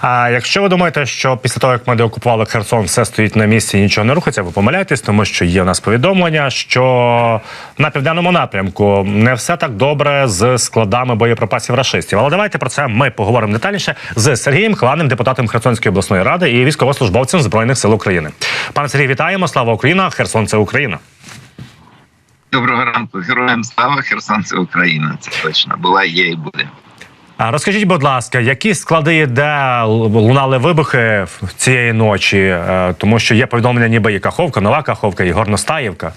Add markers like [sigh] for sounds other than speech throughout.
А якщо ви думаєте, що після того, як ми деокупували Херсон, все стоїть на місці нічого не рухається, ви помиляєтесь, тому що є у нас повідомлення, що на південному напрямку не все так добре з складами боєприпасів рашистів. Але давайте про це ми поговоримо детальніше з Сергієм Хланим, депутатом Херсонської обласної ради і військовослужбовцем збройних сил України. Пане Сергій, вітаємо! Слава Україна! Херсон це Україна. Доброго ранку, героям слава Херсон, це Україна. Це точно була, є і буде. Розкажіть, будь ласка, які склади, де лунали вибухи цієї ночі? Е, Тому що є повідомлення, ніби і Каховка, Нова Каховка, і Горностаївка.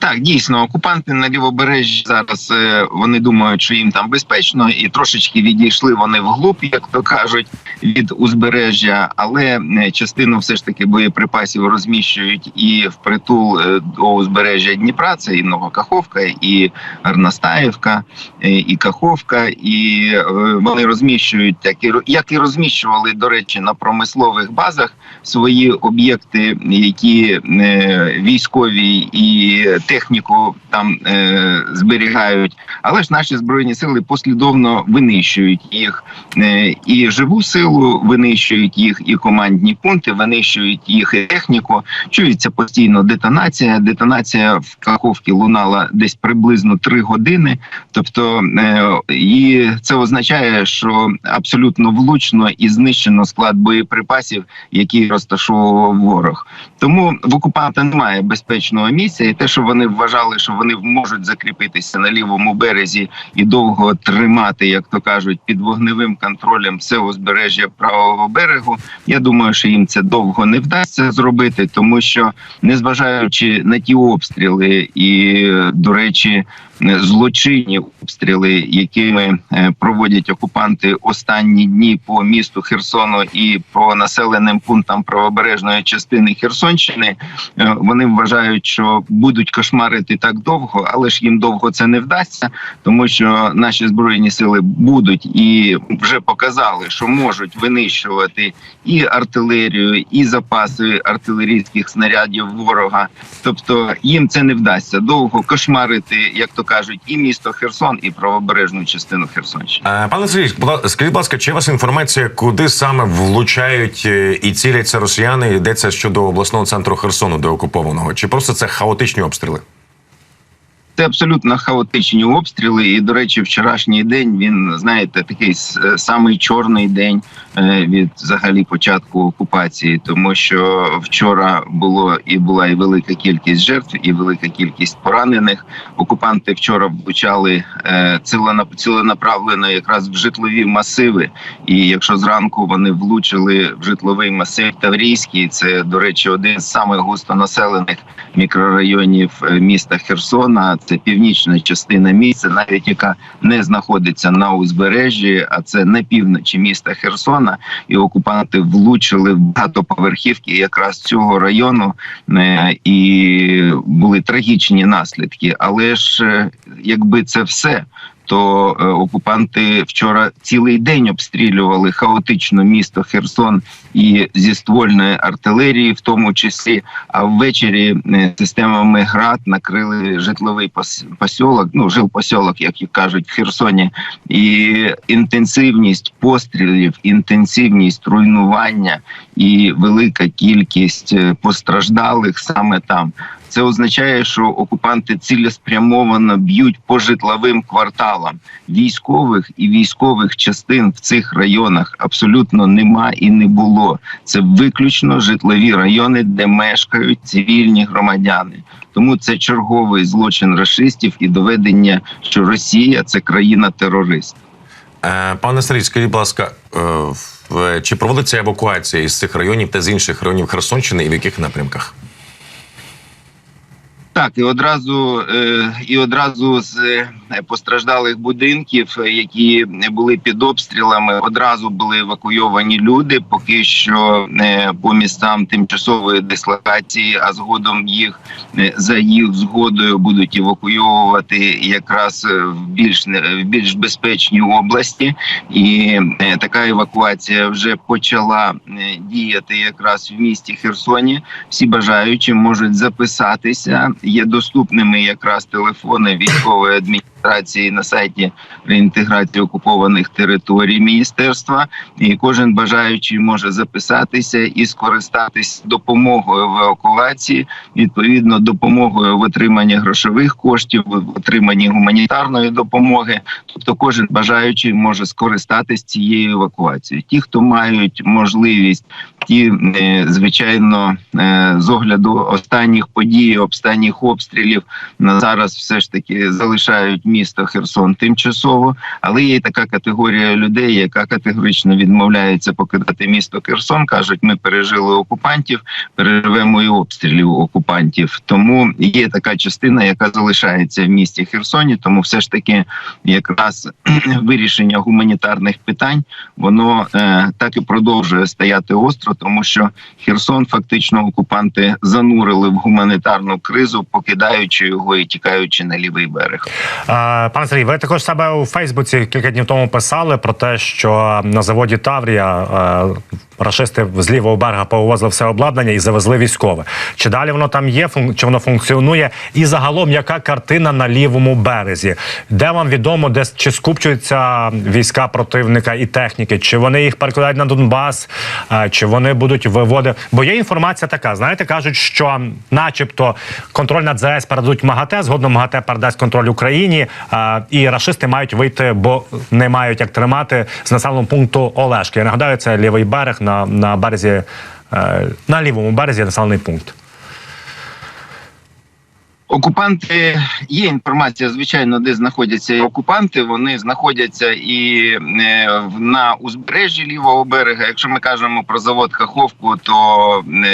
Так, дійсно, окупанти на лівобережжі зараз е, вони думають, що їм там безпечно, і трошечки відійшли вони вглуб, як то кажуть, від узбережжя, але е, частину все ж таки боєприпасів розміщують і впритул е, до узбережжя Дніпра. Це і Новокаховка, і Арнастаївка, е, і Каховка, і вони розміщують як і ро- як і розміщували, до речі, на промислових базах свої об'єкти, які військові і техніку там е, зберігають. Але ж наші збройні сили послідовно винищують їх е, і живу силу, винищують їх, і командні пункти, винищують їх і техніку. Чується постійно детонація. Детонація в Каховці лунала десь приблизно три години. Тобто, е, і це означає, що абсолютно влучно і знищено склад боєприпасів, який розташовував ворог. Тому в окупанта немає безпечного місця, і те, що вони вважали, що вони можуть закріпитися на лівому березі і довго тримати, як то кажуть, під вогневим контролем все узбережжя правого берегу. Я думаю, що їм це довго не вдасться зробити, тому що незважаючи на ті обстріли, і до речі, злочинні обстріли, якими е, проводять окупанти останні дні по місту Херсону і по населеним пунктам правобережної частини Херсонщини, е, вони вважають, що будуть кошмарити так довго, але ж їм довго це не вдасться, тому що наші збройні сили будуть і вже показали, що можуть винищувати і артилерію, і запаси артилерійських снарядів ворога. Тобто їм це не вдасться довго кошмарити, як то кажуть, і місто Херсон, і правобережну частину Херсонщини. Е, Пане Сергій, скажіть, будь ласка, чи у вас інформація, куди саме влучають е, і ціляться росіяни? Йдеться щодо обласного центру Херсону, де окупованого? Чи просто це хаотичні обстріли? Це абсолютно хаотичні обстріли. І, до речі, вчорашній день він знаєте такий самий чорний день е, від взагалі початку окупації, тому що вчора було і була і велика кількість жертв, і велика кількість поранених. Окупанти вчора влучали е, ціленап- ціленаправлено якраз в житлові масиви. І якщо зранку вони влучили в житловий масив Таврійський, це до речі, один з самих густонаселених мікрорайонів е, міста Херсона. Це північна частина міста, навіть яка не знаходиться на узбережжі, а це на півночі міста Херсона. І окупанти влучили в багатоповерхівки якраз цього району, е, і були трагічні наслідки. Але ж е, якби це все. То е, окупанти вчора цілий день обстрілювали хаотично місто Херсон і зі ствольної артилерії, в тому числі. А ввечері е, системами ГРАД накрили житловий пос- посілок, ну жилпосілок, як і кажуть в Херсоні, і інтенсивність пострілів, інтенсивність руйнування і велика кількість е, постраждалих саме там. Це означає, що окупанти цілеспрямовано б'ють по житловим кварталам військових і військових частин в цих районах абсолютно нема і не було. Це виключно житлові райони, де мешкають цивільні громадяни. Тому це черговий злочин рашистів і доведення, що Росія це країна терорист. Е, Пане Сергій, скажіть, будь ласка, е, чи проводиться евакуація із цих районів та з інших районів Херсонщини і в яких напрямках? Так, і одразу е, і одразу з е, постраждалих будинків, е, які були під обстрілами, одразу були евакуйовані люди. Поки що по містам тимчасової дислокації, а згодом їх за їх згодою будуть евакуйовувати якраз в більш в більш безпечні області. І така евакуація вже почала діяти якраз в місті Херсоні. Всі бажаючі можуть записатися. Є доступними якраз телефони військової адміністрації реєстрації на сайті реінтеграції окупованих територій міністерства, і кожен бажаючий може записатися і скористатись допомогою в евакуації, відповідно допомогою в отриманні грошових коштів, в отриманні гуманітарної допомоги. Тобто, кожен бажаючий може скористатись цією евакуацією. Ті, хто мають можливість, ті е, звичайно е, з огляду останніх подій, останніх обстрілів на зараз все ж таки залишають місто Херсон тимчасово, але є така категорія людей, яка категорично відмовляється покидати місто Херсон. кажуть, ми пережили окупантів, переживемо і обстрілів окупантів. Тому є така частина, яка залишається в місті Херсоні. Тому все ж таки, якраз [clears throat] вирішення гуманітарних питань, воно е, так і продовжує стояти остро, тому що Херсон фактично окупанти занурили в гуманітарну кризу, покидаючи його і тікаючи на лівий берег. Е, Пане Сергій, ви також себе у Фейсбуці кілька днів тому писали про те, що на заводі Таврія е, рашисти з лівого берега повозили все обладнання і завезли військове. Чи далі воно там є? Чи воно функціонує? І загалом, яка картина на лівому березі? Де вам відомо, де чи скупчуються війська противника і техніки? Чи вони їх перекладають на Донбас? Чи вони будуть виводити? Бо є інформація така: знаєте, кажуть, що, начебто, контроль над ЗС передадуть МАГАТЕ, згодом МАГАТЕ передасть контроль Україні, і рашисти мають вийти, бо не мають як тримати з населеного пункту Олешки. Я нагадаю, це лівий берег на, на березі, на лівому березі населений пункт. Окупанти є інформація, звичайно, де знаходяться окупанти. Вони знаходяться і е, на узбережжі лівого берега. Якщо ми кажемо про завод Каховку, то е,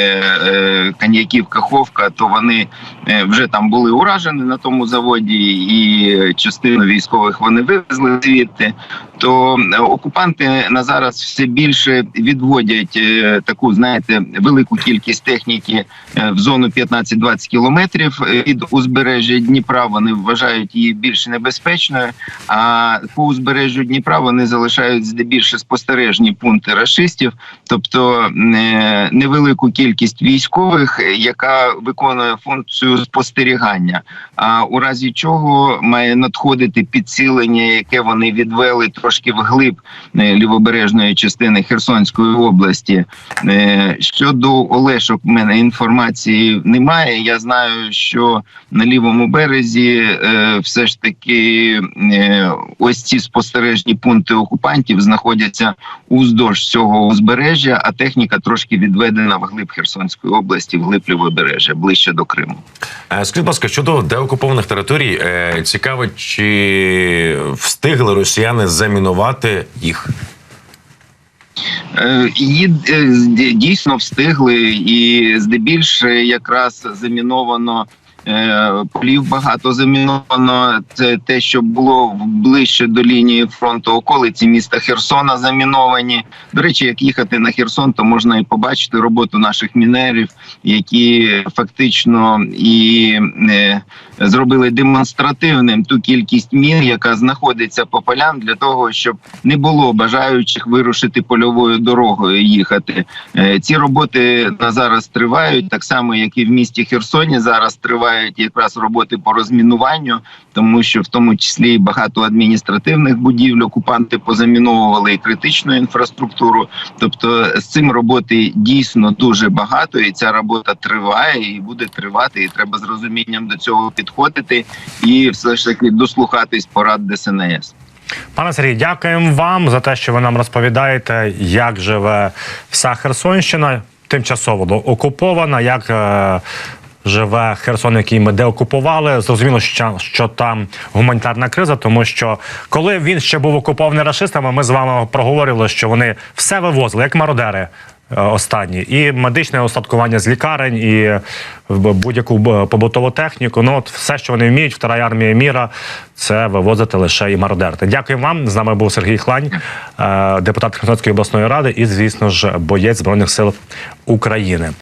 е, коньяків Каховка, то вони вже там були уражені на тому заводі, і частину військових вони вивезли звідти. То окупанти на зараз все більше відводять таку, знаєте, велику кількість техніки в зону 15-20 кілометрів від узбережжя Дніпра. Вони вважають її більш небезпечною. А по узбережжю Дніпра вони залишають здебільше спостережні пункти рашистів, тобто е, невелику кількість військових, яка виконує функцію спостерігання. А у разі чого має надходити підсилення, яке вони відвели трошки вглиб е, лівобережної частини Херсонської області. Е, Щодо Олешок, в мене інформації немає. Я знаю, що на лівому березі е, все ж таки е, ось ці спостережні пункти окупантів знаходяться уздовж цього узбережжя, а техніка трошки відведена вглиб Херсонської області, вглиб лівобережжя, ближче до Криму. Е, Скажіть, будь ласка, щодо деокупованих територій, цікаво, чи встигли росіяни замінувати їх? Її дійсно встигли, і здебільше якраз заміновано. Е, Полів багато заміновано. Це те, що було ближче до лінії фронту, околиці міста Херсона заміновані. До речі, як їхати на Херсон, то можна і побачити роботу наших мінерів, які фактично і е, зробили демонстративним ту кількість мін, яка знаходиться по полям, для того, щоб не було бажаючих вирушити польовою дорогою їхати. Е, Ці роботи на зараз тривають, так само як і в місті Херсоні. Зараз тривають якраз роботи по розмінуванню, тому що в тому числі багато адміністративних будівель окупанти позаміновували і критичну інфраструктуру. Тобто з цим роботи дійсно дуже багато, і ця робота триває і буде тривати. І треба з розумінням до цього підходити і все ж таки дослухатись порад ДСНС. Пане Сергій, дякуємо вам за те, що ви нам розповідаєте, як живе вся Херсонщина, тимчасово окупована, як е, живе Херсон, який ми деокупували. Зрозуміло, що, що там гуманітарна криза, тому що коли він ще був окупований рашистами, ми з вами проговорили, що вони все вивозили, як мародери. Е, Останні і медичне остаткування з лікарень, і в будь-яку побутову техніку. Ну от все, що вони вміють, втора армія міра, це вивозити лише і мародерти. Дякую вам. З нами був Сергій Хлань, е, депутат Херсонської обласної ради, і звісно ж, боєць збройних сил України.